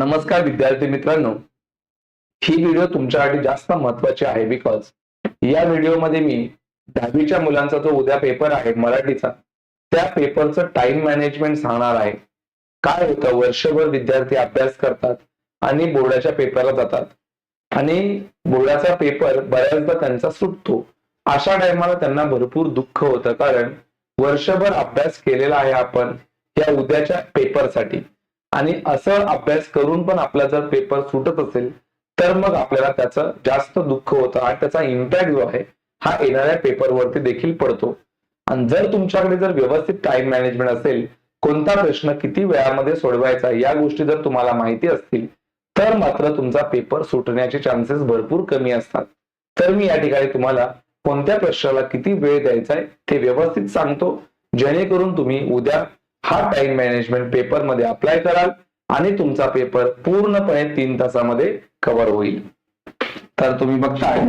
नमस्कार विद्यार्थी मित्रांनो. ही व्हिडिओ तुमच्यासाठी जास्त महत्वाची आहे बिकॉज या व्हिडिओमध्ये मी दहावीच्या मुलांचा जो उद्या पेपर आहे मराठीचा त्या पेपरचं टाइम मॅनेजमेंट सांगणार आहे. काय होतं? वर्षभर विद्यार्थी अभ्यास करतात आणि बोर्डाच्या पेपरला जातात. आणि बोर्डाचा पेपर बऱ्याचदा त्यांचा सुटतो. अशा टायमाला त्यांना भरपूर दुःख होतं. कारण वर्षभर अभ्यास केलेला आहे आपण या उद्याच्या पेपरसाठी आणि असं अभ्यास करून पण आपला जर पेपर सुटत असेल तर मग आपल्याला त्याचं जास्त दुःख होतं आणि त्याचा इम्पॅक्ट जो आहे हा येणाऱ्या पेपरवरती देखील पडतो. आणि जर तुमच्याकडे जर व्यवस्थित टाइम मॅनेजमेंट असेल कोणता प्रश्न किती वेळामध्ये सोडवायचा या गोष्टी जर तुम्हाला माहिती असतील तर मात्र तुमचा पेपर सुटण्याचे चान्सेस भरपूर कमी असतात. तर मी या ठिकाणी तुम्हाला कोणत्या प्रश्नाला किती वेळ द्यायचा आहे ते व्यवस्थित सांगतो जेणेकरून तुम्ही उद्या हा टाइम मॅनेजमेंट पेपरमध्ये अप्लाय कराल आणि तुमचा पेपर पूर्णपणे तीन तासामध्ये कव्हर होईल. तर तुम्ही बघताय.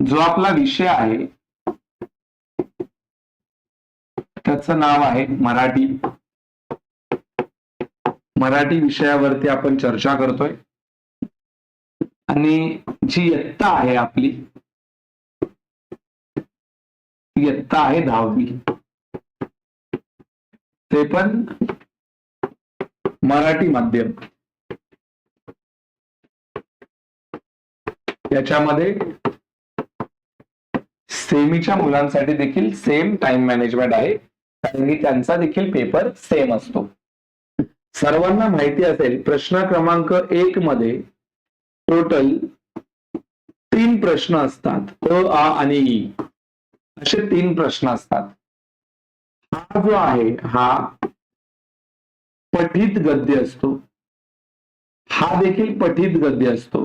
जो आपला विषय आहे त्याचं नाव आहे मराठी. मराठी विषयावरती आपण चर्चा करतोय. आणि जी इयत्ता आहे आपली इयत्ता आहे दहावी. ते पण मराठी माध्यम. याच्यामध्ये सेमीच्या मुलांसाठी देखील सेम टाइम मॅनेजमेंट आहे. कारण की त्यांचा देखील पेपर सेम असतो. सर्वांना माहिती असेल प्रश्न क्रमांक एक मध्ये टोटल तीन प्रश्न असतात. अ आ आणि ई. असे तीन प्रश्न असतात. हा जो आहे हा पठित गद्य असतो. हा देखील पठित गद्य असतो.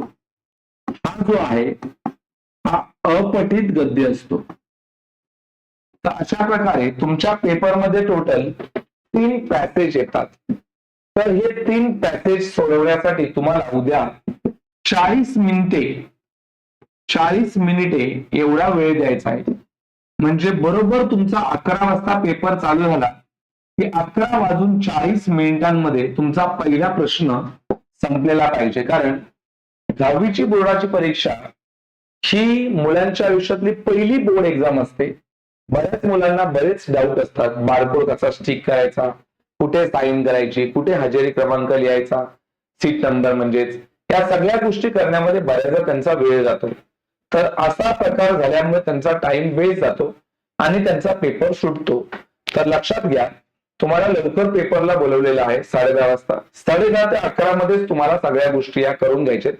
हा जो आहे हा अपठित गद्य असतो. तर अशा प्रकारे तुमच्या पेपरमध्ये टोटल तीन पॅसेज येतात. तर हे तीन पॅसेज सोडवण्यासाठी तुम्हाला उद्या चाळीस मिनिटे चाळीस मिनिटे एवढा वेळ द्यायचा आहे. म्हणजे बरोबर तुमचा अकरा वाजता पेपर चालू झाला. की अकरा वाजून चाळीस मिनिटांमध्ये तुमचा पहिला प्रश्न संपलेला पाहिजे. कारण दहावीची बोर्डाची परीक्षा ही मुलांच्या आयुष्यातली पहिली बोर्ड एक्झाम असते. बऱ्याच मुलांना बरेच डाऊट असतात. बारकोड कसा स्टिक करायचा? कुठे साईन करायची? कुठे हजेरी क्रमांक लिहायचा? सीट नंबर म्हणजेच या सगळ्या गोष्टी करण्यामध्ये बऱ्याचदा त्यांचा वेळ जातो. तर असा प्रकार झाल्यामुळे त्यांचा टाइम वेस्ट जातो आणि त्यांचा पेपर सुटतो. तर लक्षात घ्या तुम्हाला लवकर पेपरला बोलवलेला आहे साडे दहा वाजता. साडे दहा ते अकरा मध्येच तुम्हाला सगळ्या गोष्टी या करून घ्यायच्या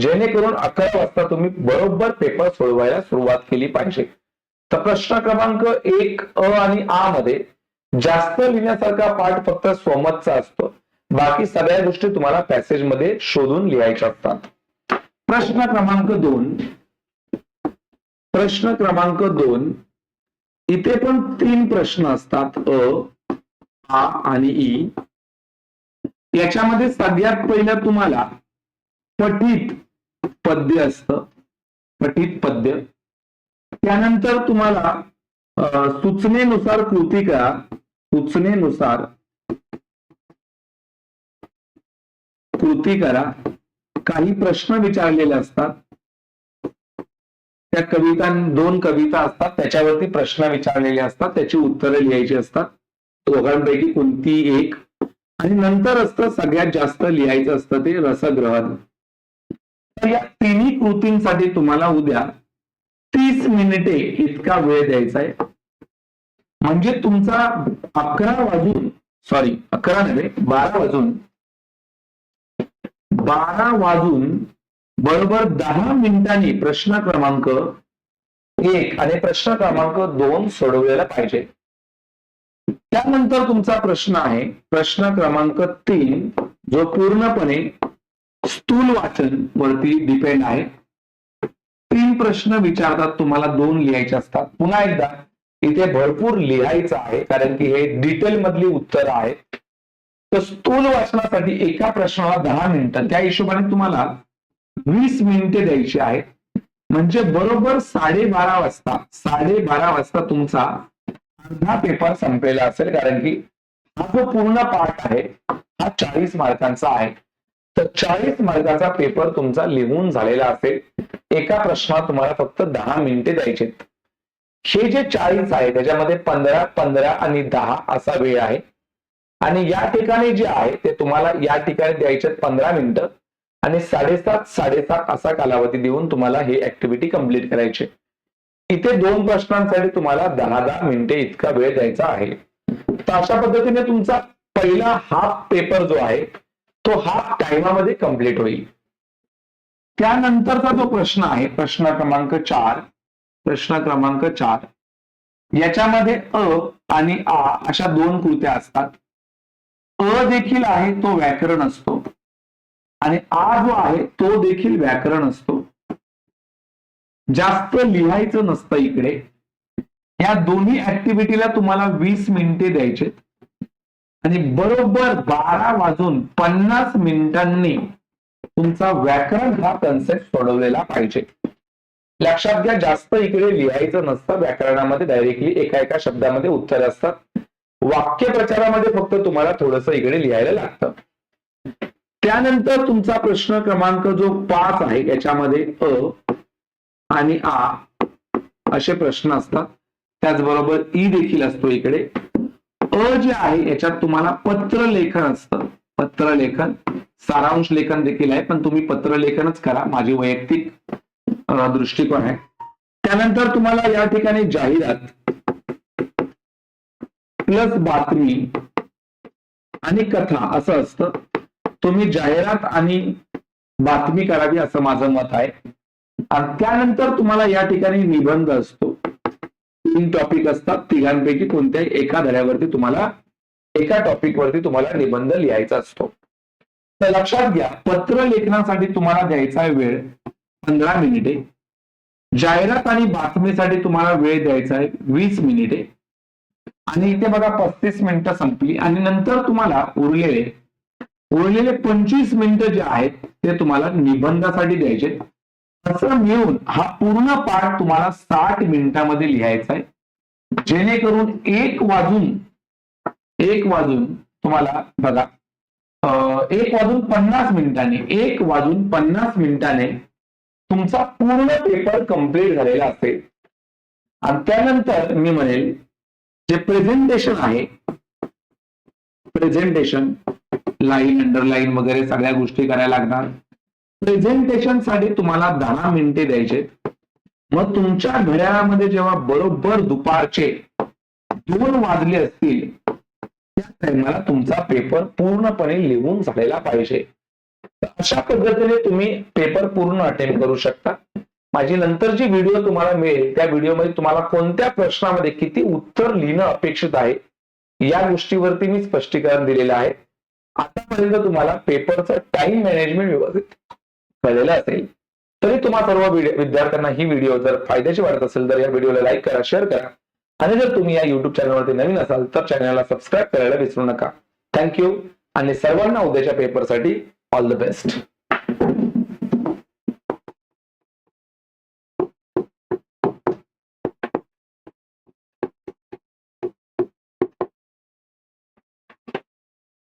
जेणेकरून अकरा वाजता तुम्ही बरोबर पेपर सोडवायला सुरुवात केली पाहिजे. तर प्रश्न क्रमांक एक अ आणि आ मध्ये जास्त लिहिण्यासारखा पाठ फक्त स्वमतचा असतो. बाकी सगळ्या गोष्टी तुम्हाला पॅसेजमध्ये शोधून लिहायच्या असतात. प्रश्न क्रमांक दोन. प्रश्न क्रमांक दोन. इथे पण तीन प्रश्न असतात. अ आ आणि ई. याच्यामध्ये सगळ्यात पहिलं तुम्हाला पठित पद्य असत. पठित पद्य. त्यानंतर तुम्हाला सुचनेनुसार सूचनेनुसार कृती करा सूचनेनुसार कृती करा. काही प्रश्न विचारलेले असतात. त्या कविता दोन कविता असतात. त्याच्यावरती प्रश्न विचारलेले असतात. त्याची उत्तरं लिहायची असतात. दोघांपैकी कोणती एक? आणि नंतर असतं सगळ्यात जास्त लिहायचं असतं ते रसग्रहण. तर या तिन्ही कृतींसाठी तुम्हाला उद्या तीस मिनिटे इतका वेळ द्यायचा आहे. म्हणजे तुमचा अकरा वाजून सॉरी अकरा नव्हे बारा वाजून बारा वाजून बरोबर दहा मिनिटांनी प्रश्न क्रमांक एक आणि प्रश्न क्रमांक दोन सोडवलेला पाहिजे. त्यानंतर तुमचा प्रश्न आहे प्रश्न क्रमांक तीन जो पूर्णपणे स्थूल वाचन वरती डिपेंड आहे. तीन प्रश्न विचारतात तुम्हाला दोन लिहायचे असतात. पुन्हा एकदा इथे भरपूर लिहायचं आहे कारण की हे डिटेल मधली उत्तर आहेत. तर स्थूल वाचनासाठी एका प्रश्नाला दहा मिनिटं. त्या हिशोबाने तुम्हाला वीस मिनिटे द्यायची आहेत. म्हणजे बरोबर साडेबारा वाजता साडेबारा वाजता तुमचा अर्धा पेपर संपलेला असेल कारण की हा जो पूर्ण पाठ आहे हा चाळीस मार्कांचा आहे. तर चाळीस मार्काचा पेपर तुमचा लिहून झालेला असेल. एका प्रश्नात तुम्हाला फक्त दहा मिनिटे द्यायचे हे जे चाळीस आहे त्याच्यामध्ये पंधरा पंधरा आणि दहा असा वेळ आहे. आणि या ठिकाणी जे आहे ते तुम्हाला या ठिकाणी द्यायचे पंधरा मिनिटं. आणि साडेसात साडेसात असा कालावधी देऊन तुम्हाला ही ऍक्टिव्हिटी कंप्लीट करायची. इथे दोन प्रश्नांसाठी तुम्हाला दहा दहा मिनिटे इतका वेळ द्यायचा आहे. तर अशा पद्धतीने तुमचा पहिला हाफ पेपर जो आहे तो हाफ टायमामध्ये कंप्लीट होईल. त्यानंतरचा जो प्रश्न आहे प्रश्न क्रमांक चार प्रश्न क्रमांक चार याच्यामध्ये अ आणि आ अशा दोन कृत्या असतात. अ देखील आहे तो व्याकरण असतो. आणि आ जो आहे तो देखील व्याकरण असतो. जास्त लिहायचं नसतं इकडे. या दोन्ही ऍक्टिव्हिटीला तुम्हाला वीस मिनिटे द्यायचे. आणि बरोबर बारा वाजून पन्नास मिनिटांनी तुमचा व्याकरण हा कन्सेप्ट सोडवलेला पाहिजे. लक्षात घ्या जास्त इकडे लिहायचं नसतं. व्याकरणामध्ये डायरेक्टली एका एका शब्दामध्ये उत्तर असतात. वाक्य प्रचारामध्ये फक्त तुम्हाला थोडस इकडे लिहायला लागतं. त्यानंतर तुमचा प्रश्न क्रमांक जो पाच आहे याच्यामध्ये अ आणि आ असे प्रश्न असतात. त्याचबरोबर ई देखील असतो इकडे. अ जे आहे याच्यात तुम्हाला पत्र लेखन असतं. पत्र लेखन सारांश लेखन देखील आहे पण तुम्ही पत्र लेखनच करा. माझी वैयक्तिक दृष्टिकोन आहे. त्यानंतर तुम्हाला या ठिकाणी जाहिरात प्लस बातमी आणि कथा असं असतं. तुम्ही जाहिरात आणि बातमी करावी असं माझं मत आहे. आणि त्यानंतर तुम्हाला या ठिकाणी निबंध असतो. तीन टॉपिक असतात. तिघांपैकी कोणत्याही एका धड्यावरती तुम्हाला एका टॉपिक वरती तुम्हाला निबंध लिहायचा असतो. तर लक्षात घ्या पत्र लेखनासाठी तुम्हाला द्यायचा आहे वेळ पंधरा मिनिटे. जाहिरात आणि बातमीसाठी तुम्हाला वेळ द्यायचा आहे वीस मिनिटे. आणि इथे बघा पस्तीस मिनिटं संपली. आणि नंतर तुम्हाला उरलेले उरलेले पंचवीस मिनिटं जे आहेत ते तुम्हाला निबंधासाठी द्यायचे. असं मिळून हा पूर्ण पाठ तुम्हाला साठ मिनिटामध्ये लिहायचा आहे. जेणेकरून एक वाजून एक वाजून तुम्हाला बघा एक वाजून पन्नास मिनिटाने एक वाजून पन्नास मिनिटाने तुमचा पूर्ण पेपर कंप्लीट झालेला असेल. आणि त्यानंतर मी म्हणेल जे प्रेझेंटेशन आहे प्रेझेंटेशन लाईन अंडरलाईन वगैरे सगळ्या गोष्टी करायला लागणार. प्रेझेंटेशनसाठी तुम्हाला दहा मिनिटे द्यायचे. मग तुमच्या घड्याळामध्ये जेव्हा बरोबर दुपारचे दोन वाजले असतील त्या टाइमाला तुमचा पेपर पूर्णपणे लिहून झालेला पाहिजे. अशा पद्धतीने तुम्ही पेपर पूर्ण अटेंड करू शकता. माझी नंतरची व्हिडिओ तुम्हाला मिळेल त्या व्हिडिओमध्ये तुम्हाला कोणत्या प्रश्नामध्ये किती उत्तर लिहिणं अपेक्षित आहे या गोष्टीवरती मी स्पष्टीकरण दिलेलं आहे. आतापर्यंत तुम्हाला पेपरचं टाइम मॅनेजमेंट व्यवस्थित कळलेलं असेल तरी तुम्हाला सर्व विद्यार्थ्यांना ही व्हिडिओ जर फायद्याची वाटत असेल तर या व्हिडिओला लाईक करा शेअर करा. आणि जर तुम्ही या युट्यूब चॅनलवरती नवीन असाल तर चॅनलला सबस्क्राईब करायला विसरू नका. थँक्यू आणि सर्वांना उद्याच्या पेपरसाठी ऑल द बेस्ट